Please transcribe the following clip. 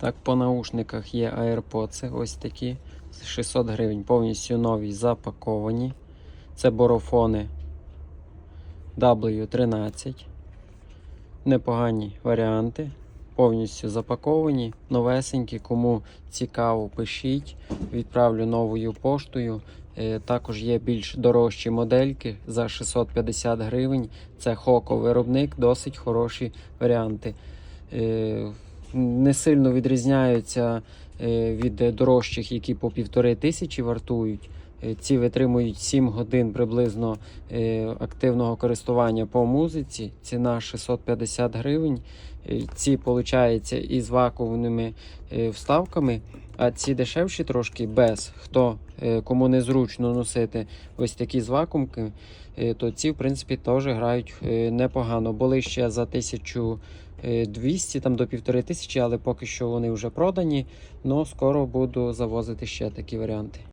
Так, по наушниках є AirPods, ось такі. 600 гривень, повністю нові запаковані. Це борофони W13. Непогані варіанти. Повністю запаковані, новесенькі. Кому цікаво, пишіть. Відправлю новою поштою. Е, Також є більш дорожчі модельки за 650 гривень. Це Хоко виробник, досить хороші варіанти. Не сильно відрізняються е, від дорожчих, які по півтори тисячі вартують. Е, Ці витримують 7 годин приблизно е, активного користування по музиці. Ціна 650 гривень. Ці, виходить, із вакуумними вставками, а ці дешевші трошки без. Хто кому незручно носити ось такі з вакуумки, то ці, в принципі, теж грають непогано. Були ще за 1200 там до 1500, але поки що вони вже продані. Но скоро буду завозити ще такі варіанти.